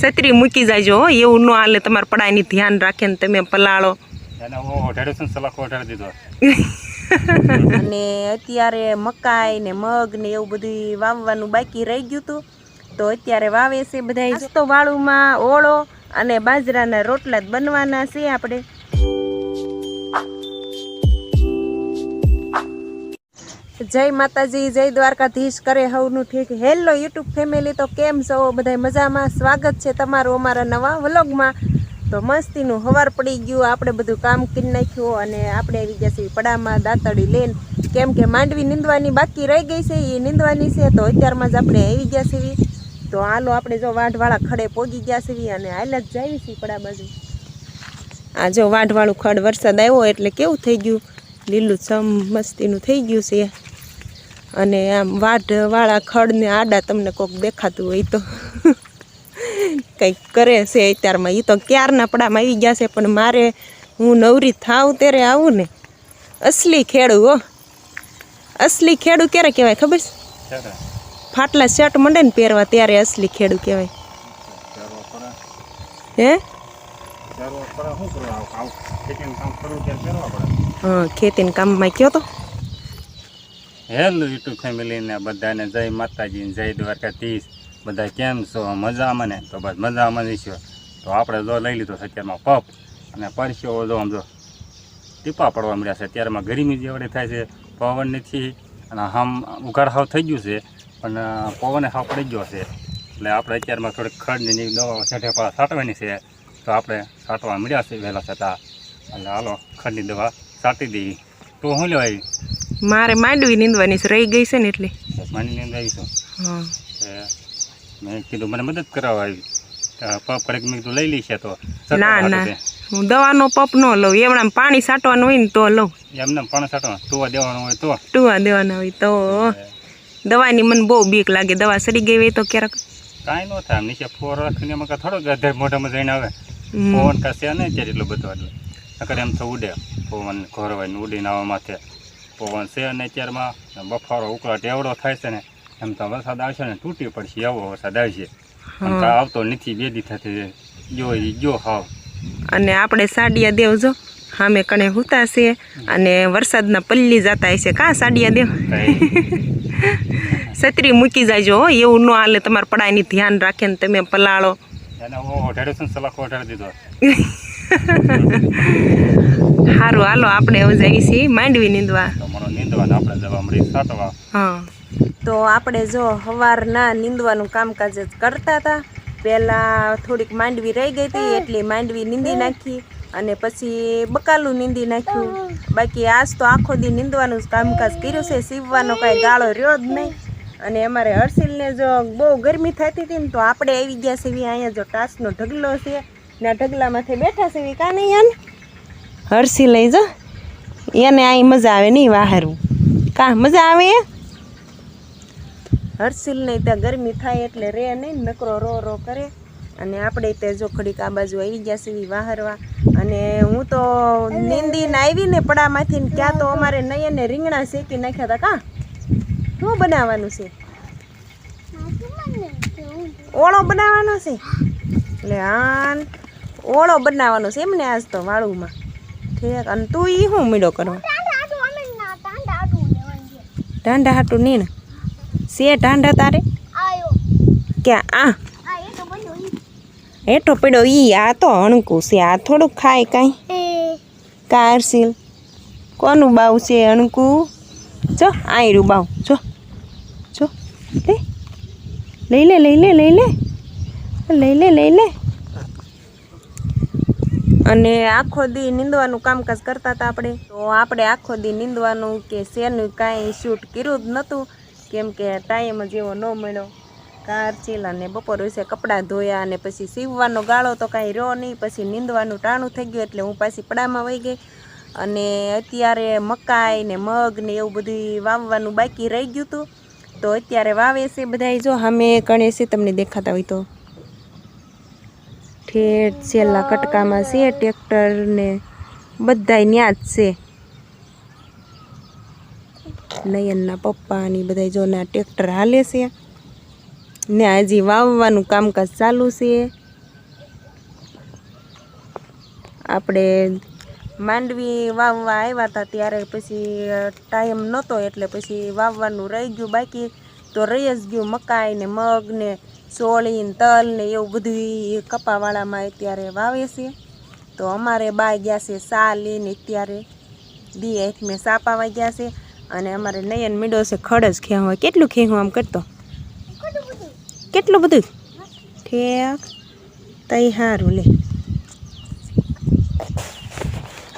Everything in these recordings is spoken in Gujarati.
છત્રી મૂકી જાયજો હો એવું ન હાલે તમારા પડાયની ધ્યાન રાખે ને તમે પલાળો અને અત્યારે મકાઈ ને મગ ને એવું બધું વાવવાનું બાકી રહી ગયું હતું તો અત્યારે વાવે છે બધા તો વાળુમાં ઓળો અને બાજરાના રોટલા જ બનવાના છે આપણે. જય માતાજી, જય દ્વારકાધીશ, કરે હવનું ઠીક. હેલો યુટ્યુબ ફેમિલી, તો કેમ છો? બધા મજામાં? સ્વાગત છે તમારું અમારા નવા વ્લોગમાં. તો મસ્તીનું હવાર પડી ગયું, આપણે બધું કામ કરી નાખ્યું અને આપણે આવી ગયા છીએ પડામાં દાંતડી લઈને. કેમ કે માંડવી નીંદવાની બાકી રહી ગઈ છે એ નીંદવાની છે, તો અત્યારમાં જ આપણે આવી ગયા છીએ. તો હાલો આપણે જો વાઢવાળા ખડે પોગી ગયા છીએ અને હાલ જ જાવી છીએ પડા બાજુ. આ જો વાઢવાળું ખડ વરસાદ આવ્યો એટલે કેવું થઈ ગયું? લીલું છમ મસ્તીનું થઈ ગયું છે. અને આમ વાઢવાળા ખડને આડા તમને કોક દેખાતું હોય તો. કંઈક કરે છે અત્યારમાં. એ તો ક્યારના પડામાં આવી ગયા છે પણ મારે હું નવરી થાવ ત્યારે આવું ને. અસલી ખેડૂ હો. અસલી ખેડૂ ક્યારે કહેવાય ખબર છે? ફાટલા શર્ટ મંડે ને પહેરવા ત્યારે અસલી ખેડૂ કહેવાય. હે? હા ખેતીના કામમાં કયો તો? હેલો યુટ્યુબ ફેમિલીને બધાને જય માતાજી જય દ્વારકાધીશ. બધા કેમ છો? મજામાં ને? તો બસ મજામાં જ છો તો આપણે જો લઈ લીધો છે અત્યારમાં પપ અને પરસ્યો જો આમ જો ટીપા પડવા મળ્યા છે. અત્યારમાં ગરમી જેવડે થાય છે, પવન નથી અને આમ ઉઘાડ હાવ થઈ ગયું છે, પણ પવને સાવ પડી ગયો છે. એટલે આપણે અત્યારમાં થોડીક ખડની દવા છેઠે પા છાંટવાની છે. તો આપણે છાંટવા મળ્યા છે વહેલા છતાં. એટલે હાલો, ખડની દવા છાંટી દઈએ. તો શું લેવાય મારે માંડવી નીંદવાની છે રહી ગઈ છે ને એટલે. આવીશું હા. મેં કીધું મને મદદ કરાવવા આવી. પપ કડક મેં કીધું લઈ લઈશ તો. ના ના. હું દવાનો પપ ન લઉં એમણામ પાણી સાટવાનું હોય ને તો લઉં. એમને પાણી સાટવાનું ટોવા દેવાનું હોય તો. ટુવા દેવાના હોય તો. દવાની મને બહુ બીક લાગે દવા સડી ગઈ હોય તો ક્યારેક. કાંઈ ન થાય નીચે ફોર રાખીને એમાં થોડોક અધર મોઢામાં જઈને આવે. પવન નહીં ત્યારે એટલો બધો એટલે. નકર એમ તો ઉડે પવન ઘોરવાય ને ઉડીને આવવા માથે. પવન છે અને અત્યારમાં બફારો ઉકળાટ એવડો થાય છે ને એમ તો વરસાદ આવશે ને તૂટી પડશે એવો વરસાદ આવશે. આવતો નથી બે દી થતી જો જો હાવ. અને આપણે સાડિયા દેવ જો સામે કણે હુતા છે અને વરસાદના પલ્લી જતા હશે. કા સાડિયા દેવ? છત્રી મૂકી જાયજો હો એવું ન હાલે તમારે પડાયની ધ્યાન રાખે ને તમે પલાળો. સારું હાલો આપણે એવું જઈએ છીએ માંડવી નીંદવા. નીંદવાને આપણે દવા મળી સાટવા હા. તો આપણે જો સવારના નીંદવાનું કામકાજ જ કરતા હતા. પહેલાં થોડીક માંડવી રહી ગઈ હતી એટલે માંડવી નીંદી નાખી અને પછી બકાલું નીંદી નાખ્યું. બાકી આજ તો આખો દી નીંદવાનું જ કામકાજ કર્યું છે. સીવવાનો કાંઈ ગાળો રહ્યો જ નહીં. અને અમારે હર્ષિલને જો બહુ ગરમી થતી હતી ને તો આપણે આવી ગયા છીએ અહીંયા જો ટાસનો ઢગલો છે. ને આ ઢગલામાંથી બેઠા છે કાં નહીં હર્ષિલ લઈ જો. એને અહીં મજા આવે નહીં વાહરવું કા મજા આવે હર્ષિલ નહીં ત્યાં ગરમી થાય એટલે રે નહીં, નકરો રો રો કરે. અને આપણે તે જો ખડીક આ બાજુ આવી ગયા છીએ વાહરવા. અને હું તો નીંદીને આવીને પડામાંથી ક્યાં તો અમારે નયને રીંગણા શેકી નાખ્યા હતા કા? શું બનાવવાનું છે? ઓળો બનાવવાનો છે? એટલે હા ઓળો બનાવવાનો છે એમને આજ તો વાળુમાં. ઠીક અને તું ઈ શું મીડો કરવા ઢાંડા હાટું ને સે ઢાંડા તારે? ક્યાં? આ. હેઠો પડ્યો ઈ, આ તો અણકું છે, આ થોડુંક ખાય કાંઈ. કારસીલ કોનું બાવ છે અણકું? જો, આયરું બાવ જો. જો લઈ લે લઈ લે. લઈ લે લઈ લે લઈ લે. અને આખો દી નીંદવાનું કામકાજ કરતા હતા આપણે. તો આપણે આખો દી નીંદવાનું કે શેનું કાંઈ શૂટ કર્યું જ નહોતું. કેમ કે ટાઈમ જ એવો ન મળ્યો. કાર ચીલા ને બપોર વિશે કપડાં ધોયા અને પછી સીવવાનો ગાળો તો કાંઈ રહ્યો નહીં. પછી નીંદવાનું ટાણું થઈ ગયું એટલે હું પાછી પડામાં વહી ગઈ. અને અત્યારે મકાઈ ને મગ ને એવું બધું વાવવાનું બાકી રહી ગયું હતું. તો અત્યારે વાવે છે બધાય. જો સામે કણે છે તમને દેખાતા હોય તો. ઠેઠ છેલ્લા કટકામાં છે ટ્રેક્ટર ને બધા ત્યાં જ છે. નયનના પપ્પા ને બધા જો ના ટ્રેક્ટર હાલે છે. ને હજી વાવવાનું કામકાજ ચાલુ છે. આપણે માંડવી વાવવા આવ્યા હતા ત્યારે પછી ટાઈમ નહોતો એટલે પછી વાવવાનું રહી ગયું બાકી. તો રહી જ ગયું મકાઈ ને મગ ને ચોળી તલને એવું બધું કપાવાળામાં અત્યારે વાવે છે. તો અમારે બા ગયા છે સા ને અત્યારે. દી મેં સાપા આવવા ગયા છે અને અમારે નયન મીડો છે ખડ જ ખેવું હોય કેટલું ખેવું આમ કરતો? કેટલું બધું? ઠેક. તઈ સારું લે.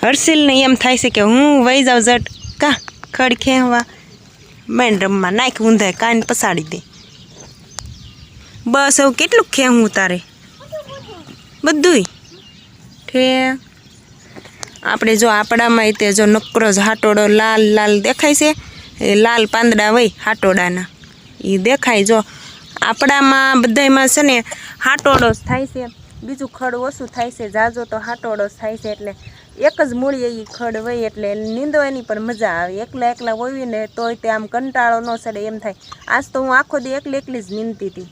હર્ષિલને એમ થાય છે કે હું વહી જાઉં ઝટ. કા? ખડ ખેવા બેન રમવા નાખ ઊંધાય કાન પસાડી દે. બસ હવે કેટલું ખેવું તારે? બધુંય? ઠે. આપણે જો આપણામાં તે જો નકરો જ હાટોડો લાલ લાલ દેખાય છે, એ લાલ પાંદડા હોય હાટોડાના. એ દેખાય જો આપણામાં બધાયમાં છે ને હાટોડો જ થાય છે, બીજું ખડ ઓછું થાય છે, જાજો તો હાટોડો જ થાય છે, એટલે એક જ મૂળીએ એ ખડ હોય એટલે નીંદવાની પણ મજા આવે. એકલા એકલા હોય ને તોય તે આમ કંટાળો ન ચડે, એમ થાય. આજ તો હું આખો દી એકલી એકલી જ નીંદતી હતી.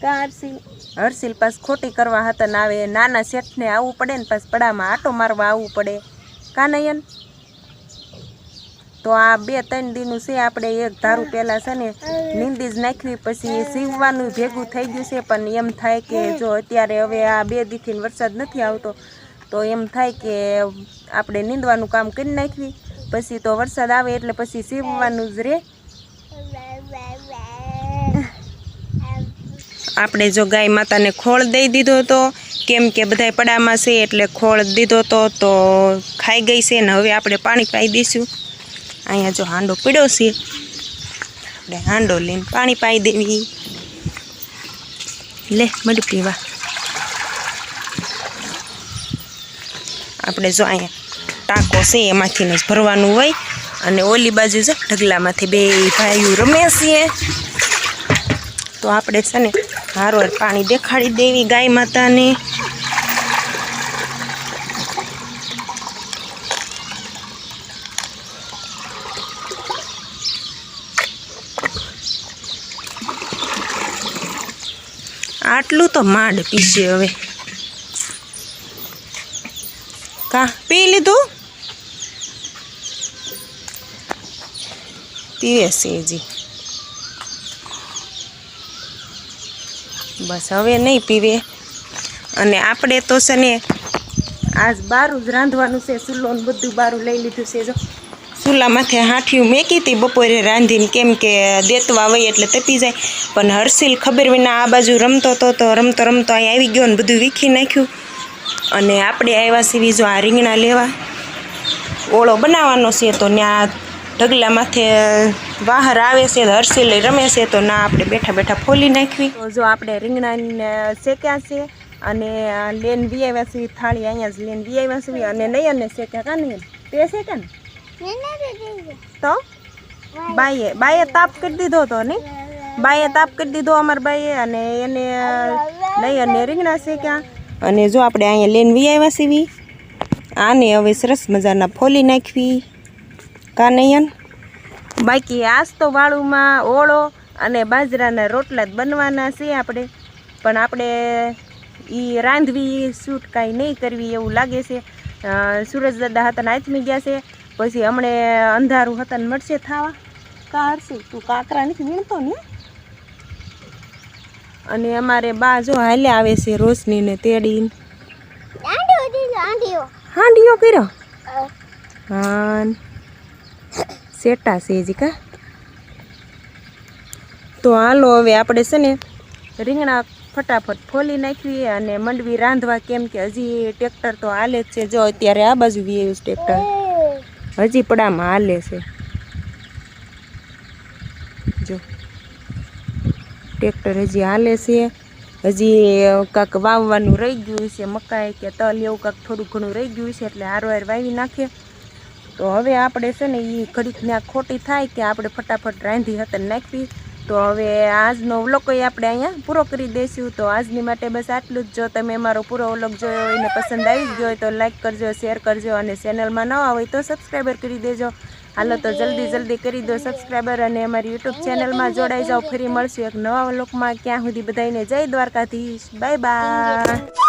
હર્ષિલ પાસ ખોટી કરવા હતા ને આવે. નાના શેઠને આવવું પડે ને પાસ પડામાં આટો મારવા આવવું પડે. કાનયન તો આ બે ત્રણ દીનું છે આપણે એક ધારું પહેલાં છે ને નિંદી જ નાખવી પછી સીવવાનું ભેગું થઈ ગયું છે, પણ એમ થાય કે જો અત્યારે હવે આ બે દીથી વરસાદ નથી આવતો, તો એમ થાય કે આપણે નીંદવાનું કામ કરી નાખવી. પછી તો વરસાદ આવે એટલે પછી સીવવાનું જ રહે આપણે જો ગાય માતાને ખોળ દઈ દીધો હતો કેમ કે બધાય પડામાં છે એટલે ખોળ દીધો હતો તો ખાઈ ગઈ છે ને હવે આપણે પાણી પાઈ દઈશું. અહીંયા જો હાંડો પીડ્યો છે. આપણે હાંડો લઈને પાણી પાઈ દેવી. લે, મળી પીવા. આપણે જો અહીંયા ટાંકો છે એમાંથીને જ ભરવાનું હોય. અને ઓલી બાજુ છે, ઢગલામાંથી બે ભાઈઓ રમે છીએ તો આપણે છે ને હારોર પાણી દેખાડી દેવી ગાય માતાને. આટલું તો માંડ પીશે હવે. કા, પી લીધું? પીવે છે હજી. બસ, હવે નહીં પીવે. અને આપણે તો છે ને, આજ બારું જ રાંધવાનું છે ચૂલો ને બધું બારું લઈ લીધું છે જો. ચૂલા માથે હાંઠિયું મેકી હતી, બપોરે રાંધીને કેમ કે દેતવા વય એટલે તપી જાય. પણ હર્ષિલ ખબર વિના આ બાજુ રમતો તો તો રમતો રમતો અહીં આવી ગયો ને બધું વીખી નાખ્યું. અને આપણે આવ્યા સીવી જો આ રીંગણા લેવા. ઓળો બનાવવાનો છે તો ત્યાં ઢગલા માથે બહાર આવે છે તો હર્ષિલ રમે છે, તો ના આપણે બેઠા બેઠા ફોલી નાખવી. જો આપણે રીંગણાને શેક્યા છે અને લેન વી આવ્યા છીએ થાળી અહીંયા જ લેન વી આવ્યા છીએ અને નહીં અને શેક્યા કા નહીં? તે શેક્યા ને? તો? બાઈએ બાઈએ તાપ કરી દીધો તો ને બાઈએ તાપ કરી દીધો અમારા બાઈએ અને એને નહીં અને રીંગણા શેક્યા. અને જો આપણે અહીંયા લેન વી આવ્યા સીવી આને હવે સરસ મજાના ફોલી નાખવી. કાનૈયન. બાકી આજ તો વાળુમાં ઓળો અને બાજરાના રોટલા જ બનવાના છે આપણે. પણ આપણે એ રાંધવી શૂટ કાંઈ નહીં કરવી એવું લાગે છે. સૂરજ દાદા હતા ને આથમી ગયા છે. પછી હમણે અંધારું હતા ને મળશે થાવા. કા હરશું તું કાકરા નથી વીણતો ને? અને અમારે બા જો હાલે આવે છે રોશનીને તેડીને. હાંડીઓ કર્યો? હા. સેટા છે હજી કા. તો હાલો હવે આપણે છે ને રીંગણા ફટાફટ ફોલી નાખીએ અને મંડવી રાંધવા કેમ કે હજી ટ્રેક્ટર તો હાલે જ છે. જો અત્યારે આ બાજુ વી ટ્રેક્ટર. હજી પડામાં હાલે છે. જો. ટ્રેક્ટર હજી હાલે છે. હજી કાંક વાવવાનું રહી ગયું છે મકાઈ કે તલ એવું કાંક થોડું ઘણું રહી ગયું છે એટલે હારો હાર વાવી નાખીએ. તો હવે આપણે છે ને એ ઘડીક ના ખોટી થાય કે આપણે ફટાફટ રાંધી હતા નાખવી. તો હવે આજનો વ્લોગ આપણે અહીંયા પૂરો કરી દઈશું. તો આજની માટે બસ આટલું જ. જો તમે અમારો પૂરો વ્લોગ જોયો હોય ને પસંદ આવી ગયો હોય તો લાઈક કરજો, શેર કરજો અને ચેનલમાં નવા હોય તો સબસ્ક્રાઈબર કરી દેજો. હાલો તો જલ્દી જલ્દી કરી દો સબસ્ક્રાઈબર અને અમારી યુટ્યુબ ચેનલમાં જોડાઈ જાઓ. ફરી મળશું એક નવા વ્લોગમાં. ક્યાં સુધી બધાને જય દ્વારકાધીશ. Bye bye.